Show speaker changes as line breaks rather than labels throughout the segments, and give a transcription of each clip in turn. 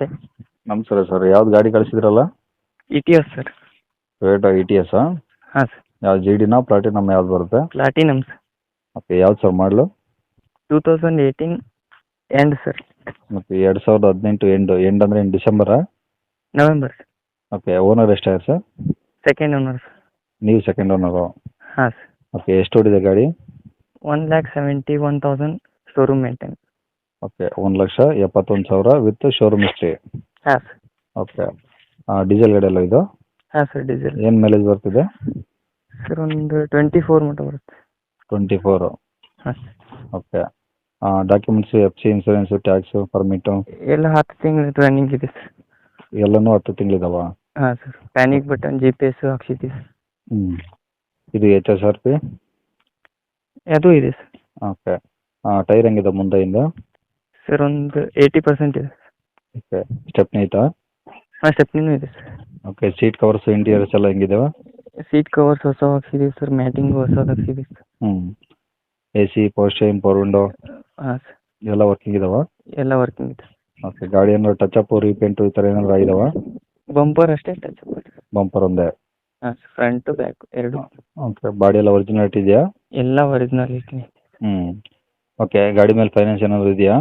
ನಮಸ್ತೆ.
ನಮಸ್ಕಾರ ಸರ್ ಯಾವ್ದು ಗಾಡಿ ಕಳಿಸಿದ್ರಲ್ಲ?
E T S sir.
Toyota E T S
ಹಾಂ ಸರ್.
ಯಾವ್ದು ಜಿ ಡಿನ ಪ್ಲಾಟಿನಮ್ ಯಾವ್ದು ಬರುತ್ತೆ?
Platinum sir.
ಓಕೆ ಯಾವ್ದು ಸರ್ ಮಾಡಲು
two thousand eighteen end sir.
ಮತ್ತು ಎರಡು ಸಾವಿರದ ಹದಿನೆಂಟು ಎಂಡ್ ಎಂಡ್ ಅಂದರೆ ಇನ್ನು ಡಿಸೆಂಬರಾ?
November sir.
ಓಕೆ ಓನರ್ ಎಷ್ಟಾಗಿದೆ ಸರ್?
Second owner sir.
ನೀವು ಸೆಕೆಂಡ್ ಓನರು
ಹಾಂ ಸರ್.
ಓಕೆ ಎಷ್ಟು ಓಡಿದೆ ಗಾಡಿ?
One lakh seventy one thousand showroom maintain
okay ಒಂದು ಲಕ್ಷ ಎಪ್ಪತ್ತೊಂದು ಸಾವಿರ ವಿತ್ ಶೋರೂಮ್ ಹಿಸ್ಟ್ರಿ
ಹಾಂ ಸರ್.
ಓಕೆ ಡೀಸೆಲ್ ಗಾಡಿ ಎಲ್ಲ ಇದು?
ಹಾಂ ಸರ್ ಡೀಸೆಲ್
ಏನು ಮೈಲೇಜ್ ಬರ್ತಿದೆ?
ಸರ್ ಒಂದು ಟ್ವೆಂಟಿ ಫೋರ್ ಮಟ್ಟ ಬರುತ್ತೆ.
ಟ್ವೆಂಟಿ ಫೋರು
ಹಾಂ
okay documents F C insurance tax permit
ಎಲ್ಲ ಹತ್ತು ತಿಂಗಳು ರನ್ನಿಂಗ್ ಇದೆ ಸರ್.
ಎಲ್ಲನೂ ಹತ್ತು ತಿಂಗಳಿದಾವ?
ಹಾಂ sir panic button G P S ಹಾಕ್ಸಿದ್ದೀವಿ sir.
ಹ್ಞೂ ಇದು ಎಚ್ ಎಸ್ ಆರ್ ಪಿ
ಅದು ಇದೆ ಸರ್.
ಓಕೆ ಟೈರ್ ಹೆಂಗಿದೆ ಮುಂದೆಯಿಂದ?
ಸರ್ ಒಂದು ಏಯ್ಟಿ ಪರ್ಸೆಂಟ್ ಇದೆ.
ಓಕೆ ಸ್ಟೆಪ್ನಿ ಐತಾ?
ಹಾಂ ಸ್ಟೆಪ್ನಿನೂ ಇದೆ sir.
Okay seat covers interiors ಎಲ್ಲ ಹೆಂಗಿದಾವೆ?
ಸೀಟ್ ಕವರ್ಸ್ ಹೊಸ ಹಾಕ್ಸಿದೀವಿ ಸರ್ ಮ್ಯಾಟಿಂಗ್ ಹೊಸದು ಹಾಕ್ಸಿದೀವಿ ಸರ್.
ಹ್ಞೂ A C power steering power window
ಹಾಂ ಸರ್.
ಎಲ್ಲ ವರ್ಕಿಂಗ್ ಇದಾವ?
ಎಲ್ಲ ವರ್ಕಿಂಗ್ ಇದೆ
ಓಕೆ ಗಾಡಿ ಏನಾದ್ರು ಟಚ್ ಅಪ್ ರೀಪೇಂಟು ಈ ಥರ ಏನಾದ್ರು ಆಗಿದಾವ?
ಬಂಪರ್ ಅಷ್ಟೇ ಟಚ್
ಬಂಪರ್ ಒಂದೇ?
ಹಾಂ ಫ್ರಂಟು ಬ್ಯಾಕ್ ಎರಡು.
ಓಕೆ ಬಾಡಿ ಎಲ್ಲ ಒರಿಜಿನಾಲಿಟಿ ಇದೆಯಾ?
ಎಲ್ಲ ಒರಿಜಿನಾಲಿಟಿ
ಹ್ಞೂ ಓಕೆ ಗಾಡಿ ಮೇಲೆ ಫೈನಾನ್ಸ್ ಏನಾದರೂ ಇದೆಯಾ?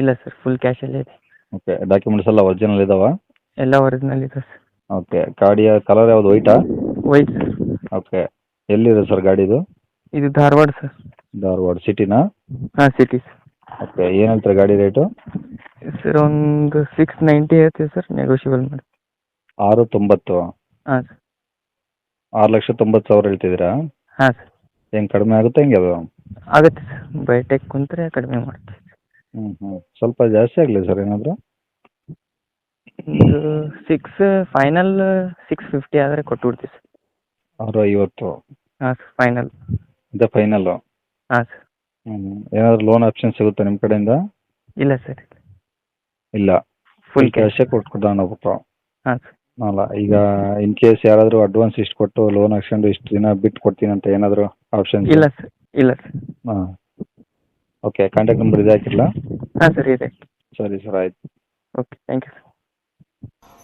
ಇಲ್ಲ ಸರ್ ಫುಲ್ ಕ್ಯಾಶಲ್ಲೇ ಇದೆ.
ಓಕೆ ಡಾಕ್ಯುಮೆಂಟ್ಸ್ ಎಲ್ಲ ಒರಿಜಿನಲ್ ಇದಾವಾ?
ಎಲ್ಲ ಒರಿಜಿನಲ್ ಇದೆ ಸರ್
ಓಕೆ ಗಾಡಿಯ ಕಲರ್ ಯಾವುದು ವೈಟಾ
ವೈಟ್ ಸರ್
ಓಕೆ ಎಲ್ಲಿದೆ ಸರ್ ಗಾಡಿದು
ಇದು? ಧಾರವಾಡ ಸರ್
ಧಾರವಾಡ ಸಿಟಿನಾ
ಹಾಂ ಸಿಟಿ ಸರ್
ಓಕೆ ಏನು ಹೇಳ್ತಾರೆ ಗಾಡಿ ರೇಟು
ಸರ್ ಒಂದು ಸಿಕ್ಸ್ ನೈಂಟಿ ಐತೆ ಸರ್ ನೆಗೋಷಿಯಬಲ್ ಮಾಡಿ.
ಆರು ತೊಂಬತ್ತು.
ಹಾಂ ಸರ್
ಆರು ಲಕ್ಷ ತೊಂಬತ್ತು ಸಾವಿರ ಹೇಳ್ತಿದ್ದೀರಾ?
ಹಾಂ ಸರ್
ಹೆಂಗೆ ಕಡಿಮೆ ಆಗುತ್ತೆ ಹೆಂಗೆ ಅದು?
ಆಗುತ್ತೆ ಸರ್ ಬೈಟೆಕ್ ಕುಂತ್ರೆ ಕಡಿಮೆ ಮಾಡ್ತೀವಿ.
ಹ್ಞೂ ಹ್ಞೂ ಸ್ವಲ್ಪ ಜಾಸ್ತಿ ಆಗಲಿ ಸರ್ ಏನಾದರೂ?
ಒಂದು ಸಿಕ್ಸ್ ಫೈನಲ್ ಸಿಕ್ಸ್ ಫಿಫ್ಟಿ ಆದರೆ ಕೊಟ್ಬಿಡ್ತೀವಿ ಸರ್
ಆರು ಐವತ್ತು
ಹಾಂ ಸರ್ ಫೈನಲ್
ಇದೇ ಫೈನಲ್ಲು
ಹಾಂ ಸರ್
ಹ್ಞೂ ಏನಾದರೂ ಲೋನ್ ಆಪ್ಷನ್ ಸಿಗುತ್ತೆ ನಿಮ್ಮ ಕಡೆಯಿಂದ?
ಇಲ್ಲ ಸರ್
ಇಲ್ಲ.
ಫುಲ್ ಕ್ಯಾಶ್
ಕ್ಯಾಶೇ ಕೊಟ್ಟು ಹೋಗ್ಬೇಕು
ಹಾಂ ಸರ್
ಅಲ್ಲ ಈಗ ಇನ್ ಕೇಸ್ ಯಾರಾದರೂ ಅಡ್ವಾನ್ಸ್ ಇಷ್ಟು ಕೊಟ್ಟು ಲೋನ್ ಹಾಕ್ಸ್ಕೊಂಡು ಇಷ್ಟು ದಿನ ಬಿಟ್ಟು ಕೊಡ್ತೀನಿ ಅಂತ ಏನಾದರೂ ಆಪ್ಷನ್
ಇಲ್ಲ ಸರ್ ಇಲ್ಲ ಸರ್.
ಹಾಂ. ಓಕೆ ಕಾಂಟ್ಯಾಕ್ಟ್ ನಂಬರ್ ಇದೆ ಹಾಕಿರಲಾ?
ಹಾಂ ಸರ್ ಇದೆ.
ಸರಿ ಸರ್ ಆಯ್ತು.
Okay thank you sir